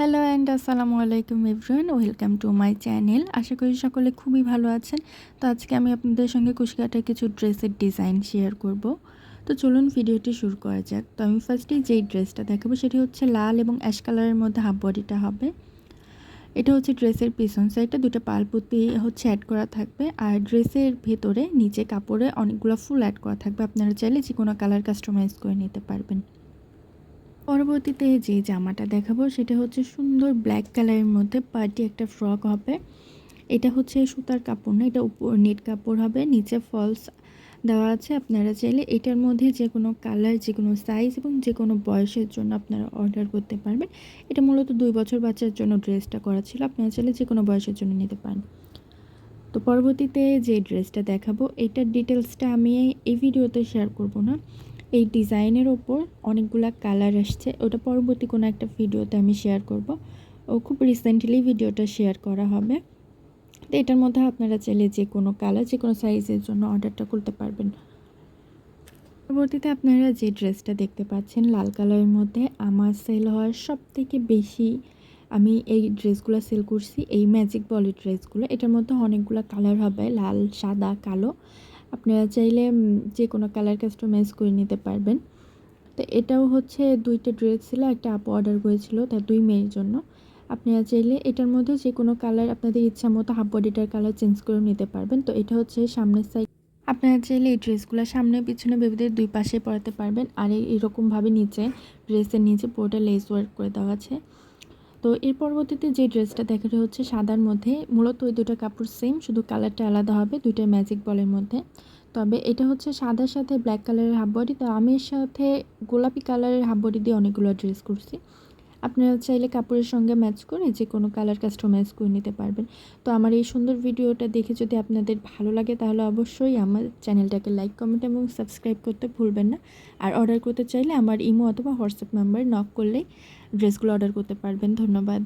Hello and আসসালামু আলাইকুম everyone welcome to my channel আশা করি সকলে খুবই ভালো আছেন। তো আজকে আমি আপনাদের সঙ্গে কুশকাটা কিছু ড্রেসের ডিজাইন শেয়ার করব। তো চলুন ভিডিওটি শুরু করা যাক। তো আমি ফার্স্টেই যেই ড্রেসটা দেখাবো, সেটি হচ্ছে লাল এবং অ্যাশ কালারের মধ্যে হাফ বডিটা হবে। এটা হচ্ছে ড্রেসের পিছন সাইডটা দুটো পালপুতি হচ্ছে অ্যাড করা থাকবে। আর ড্রেসের ভেতরে, নিচে কাপড়ে অনেকগুলো ফুল অ্যাড করা থাকবে। আপনারা চাইলে যে কোনো কালার কাস্টমাইজ করে নিতে পারবেন। পরবর্তীতে যে জামাটা দেখাবো সেটা হচ্ছে সুন্দর ব্ল্যাক কালারের মধ্যে পার্টি একটা ফ্রক হবে। এটা হচ্ছে সুতার কাপড় না, এটা উপর নেট কাপড় হবে, নিচে ফলস দেওয়া আছে। আপনারা চাইলে এটার মধ্যে যে কোনো কালার যে কোনো সাইজ এবং যে কোনো বয়সের জন্য আপনারা অর্ডার করতে পারবেন। এটা মূলত দুই বছর বাচ্চার জন্য ড্রেসটা করা ছিল, আপনারা চাইলে যে কোনো বয়সের জন্য নিতে পারেন। তো পরবর্তীতে যে ড্রেসটা দেখাবো, এটার ডিটেলসটা আমি এই ভিডিওতে শেয়ার করব না। এই ডিজাইনের ওপর অনেকগুলা কালার আসছে। ওটা পরবর্তী কোনো একটা ভিডিওতে আমি শেয়ার করব। ও খুব রিসেন্টলি ভিডিওটা শেয়ার করা হবে। তো এটার মধ্যে আপনারা চাইলে যে কোনো কালার যে কোনো সাইজের জন্য অর্ডারটা করতে পারবেন। পরবর্তীতে আপনারা যে ড্রেসটা দেখতে পাচ্ছেন, লাল কালারের মধ্যে, আমার সেল হওয়ার সব থেকে বেশি আমি এই ড্রেসগুলো সেল করছি, এই ম্যাজিক বলের ড্রেসগুলো এটার মধ্যে অনেকগুলো কালার হবে, লাল, সাদা, কালো। আপনারা চাইলে যে কোনো কালার কাস্টমাইজ করে নিতে পারবেন। তো এটাও হচ্ছে দুইটা ড্রেস ছিল, একটা আপু অর্ডার করেছিল তার দুই মেয়ের জন্য। আপনারা চাইলে এটার মধ্যে যে কোনো কালার আপনাদের ইচ্ছা মতো হাফ বডিটার কালার চেঞ্জ করে নিতে পারবেন। তো এটা হচ্ছে সামনের সাইড আপনারা চাইলে এই ড্রেসগুলো সামনে, পিছনে বেবিদের দুই পাশে পরাতে পারবেন। আর এরকমভাবে নিচে ড্রেসের নিচে পুরোটা লেস ওয়ার্ক করে দেওয়া আছে। তো এর পরবর্তীতে যে ড্রেসটা দেখাটা হচ্ছে সাদার মধ্যে, মূলত ওই দুটো কাপড় সেম শুধু কালারটা আলাদা হবে, দুইটা ম্যাজিক বলের মধ্যে। তবে এটা হচ্ছে সাদার সাথে ব্ল্যাক কালারের হাফ বডি তো আমি এর সাথে গোলাপি কালারের হাফ বডি দিয়ে অনেকগুলো ড্রেস করছি। আপনারা চাইলে কাপড়ের সঙ্গে ম্যাচ করে যে কোনো কালার কাস্টমাইজ করে নিতে পারবেন। তো আমার এই সুন্দর ভিডিওটা দেখে যদি আপনাদের ভালো লাগে, তাহলে অবশ্যই আমার চ্যানেলটাকে লাইক কমেন্ট এবং সাবস্ক্রাইব করতে ভুলবেন না। আর অর্ডার করতে চাইলে আমার ইমো অথবা হোয়াটসঅ্যাপ নাম্বার নক করলেই ড্রেসগুলো অর্ডার করতে পারবেন। ধন্যবাদ।